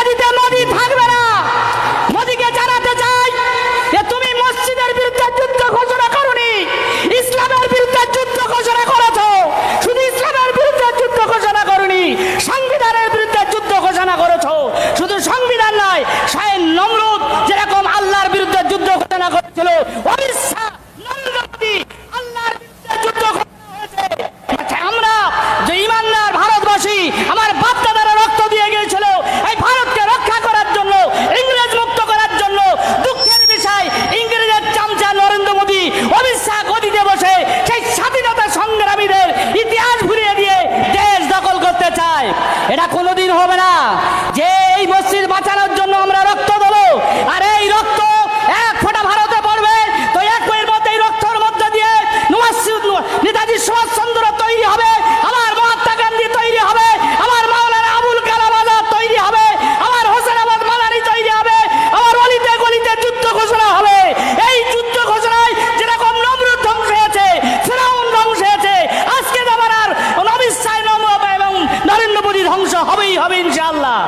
মোদিতে এটা কোনোদিন হবে না। হবে ইনশাআল্লাহ।